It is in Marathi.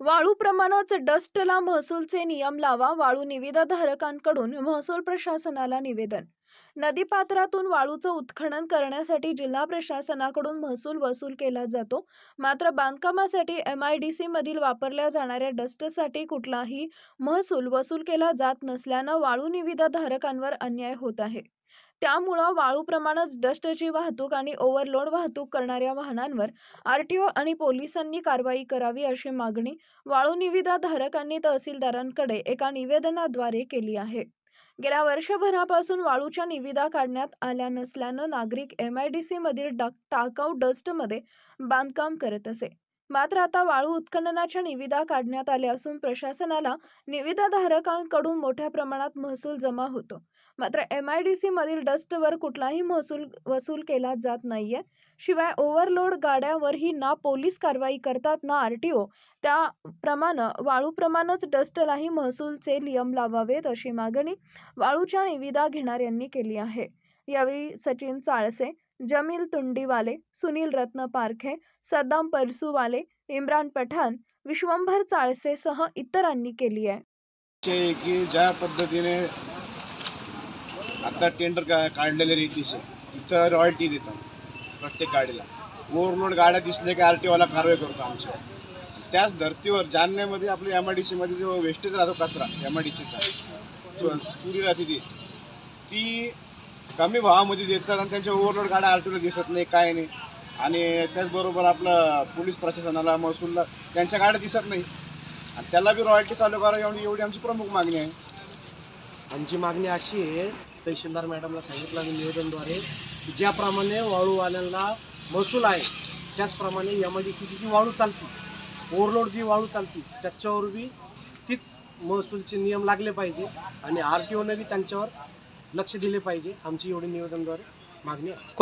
वाळू प्रमाणाच डस्टला महसूलचे नियम लावा वाळू निविदाधारकांकडून महसूल प्रशासनाला निवेदन. नदीपात्रातून वाळूचं उत्खनन करण्यासाठी जिल्हा प्रशासनाकडून महसूल वसूल केला जातो. मात्र बांधकामासाठी एम आय डी सी मधील वापरल्या जाणाऱ्या डस्टसाठी कुठलाही महसूल वसूल केला जात नसल्यानं वाळू निविदाधारकांवर अन्याय होत आहे. त्यामुळं वाळूप्रमाणेच डस्टची वाहतूक आणि ओव्हरलोड वाहतूक करणाऱ्या वाहनांवर आरटीओ आणि पोलिसांनी कारवाई करावी अशी मागणी वाळू निविदा धारकांनी तहसीलदारांकडे एका निवेदनाद्वारे केली आहे. गेल्या वर्षभरापासून वाळूच्या निविदा काढण्यात आल्या नसल्यानं नागरिक एम आय डी सीमधील डक टाकाऊ डस्टमध्ये बांधकाम करत असे. मात्र आता वाळू उत्खननाच्या निविदा काढण्यात आल्या असून प्रशासनाला निविदाधारकांकडून मोठ्या प्रमाणात महसूल जमा होतो. मात्र एम आय डी सीमधील डस्टवर कुठलाही महसूल वसूल केला जात नाहीये. शिवाय ओव्हरलोड गाड्यावरही ना पोलीस कारवाई करतात ना आर टी ओ. त्याप्रमाणे वाळूप्रमाणेच डस्टलाही महसूलचे नियम लावावेत अशी मागणी वाळूच्या निविदा घेणाऱ्यांनी केली आहे. यावेळी सचिन चाळसे जमील तुंडीवाले सुनील रत्न पारखे सद्दाम परसूवाले इम्रान पठाण विश्वंभर चाळसेसह इतरांनी केली आहे. की ज्या पद्धतीने आता टेंडर का काढलेले रीतीचे तिथं रॉयल्टी देतात प्रत्येक गाडीला. ओव्हरलोड गाड्या दिसले की आर टी ओला कारवाई करतो आमच्या त्याच धर्तीवर जालन्यामध्ये आपली एम आय डी सीमध्ये जो वेस्टेज राहतो कचरा एम आय डी सीचा चुरी राहते ती. ती कमी भावामध्ये देतात आणि त्यांच्या ओव्हरलोड गाड्या आर टी ओला दिसत नाही काय नाही. आणि त्याचबरोबर आपलं पोलीस प्रशासनाला महसूलला त्यांच्या गाड्या दिसत नाही. आणि त्याला बी रॉयल्टी चालू करा एवढी एवढी आमची प्रमुख मागणी आहे. आमची मागणी अशी आहे तहसीलदार मॅडमला सांगितलं आम्ही निवेदनद्वारे की ज्याप्रमाणे वाळूवाल्यांना महसूल आहे त्याचप्रमाणे एम आय डी सीची जी वाळू चालती. ओव्हरलोड जी वाळू चालती त्याच्यावर बी तीच महसूलचे नियम लागले पाहिजे. आणि आर टी ओनं बी त्यांच्यावर लक्ष दिले पाहिजे. आमची एवढी निवेदनद्वारे मागणी आहे.